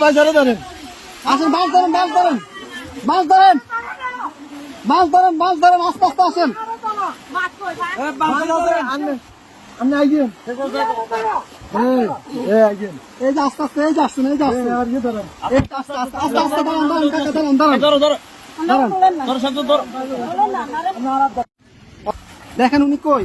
আপনি পয়সাটা ধরেন। আসেন মাছ ধরেন মাছ ধরেন। মাছ ধরেন। মাছ ধরেন মাছ ধরেন আস্তে আস্তে আসেন। আপনি আইগেন। এই এই আইগেন। এই যে আস্তে আস্তে এই যে আসছেন এই যে আসছেন। আর ইয়ে ধরেন। আস্তে আস্তে আস্তে আস্তে দাঁড়ান দাঁড়ান কাকা দাঁড়ান দাঁড়ান। ধরো ধরো। দাঁড়ান। ধরো শান্ত ধরো। দেখেন উনি কই?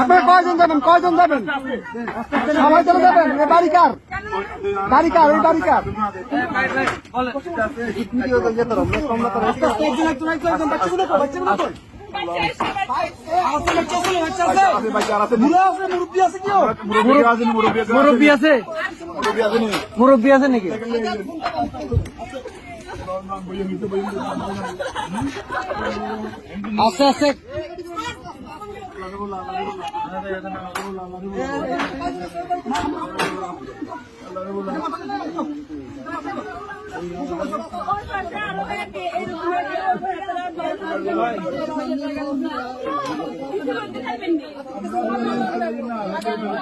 আপনার কয়জন যাবেন? কয়জন যাবেন? সবাই চলে যাবেন? এ বাড়ি কার? বাড়ি কার? এই বাড়ি কার? একজন একজন একজন একজন বাচ্চাগুলো কই, বাচ্চাগুলো কই? মুরব্বী আছে? মুরব্বী আছে নাকি? আস্তে আস্তে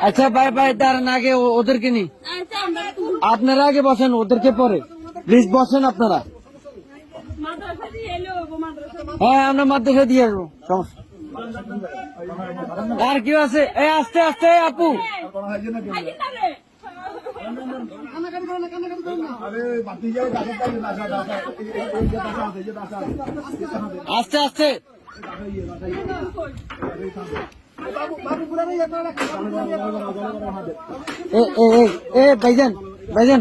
আচ্ছা ভাই ভাই, দাঁড়ান, আগে ওদেরকে নি। আপনারা আগে বসেন, ওদেরকে পরে। প্লিজ বসেন আপনারা। হ্যাঁ আমরা মাদ্রাসা দিয়ে আসব। আর কেউ আছে? এই আস্তে আস্তে আপু। আস্তে আস্তে। এ, ভাইজান ভাইজান।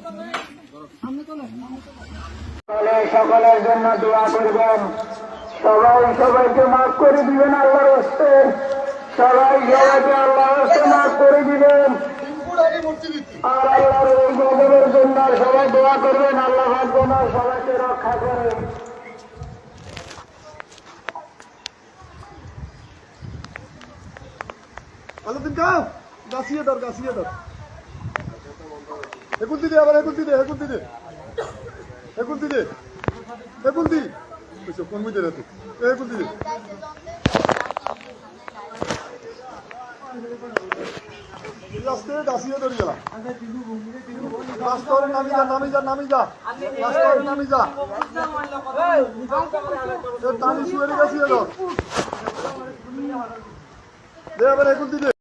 সকলের জন্য দোয়া করবেন। সবাই সবাইকে মাফ করে দিবেন আল্লাহর হস্তে। সবাই সবাইকে আল্লাহর হস্তে মাফ করে দিবেন। আর আল্লাহর এই গজবের জন্য সবাই দোয়া করবেন। আল্লাহ যেন সবাইকে রক্ষা করেন আলাদিন কাউ গাছিয়ে ধর গাছিয়ে ধর। একুল দিদি আবার একুল দিদি একুল দিদি একুল দিদি, একুল দি। বুঝছ কোন বুঝে রে তুই একুল দিদি। লাস্টে গাছিয়ে ধরে গেলাম। লাস্ট নামি যা নামি যা নামি যা। লাস্ট নামি যা। টানি শুয়ে দে আবার একুল দিদি।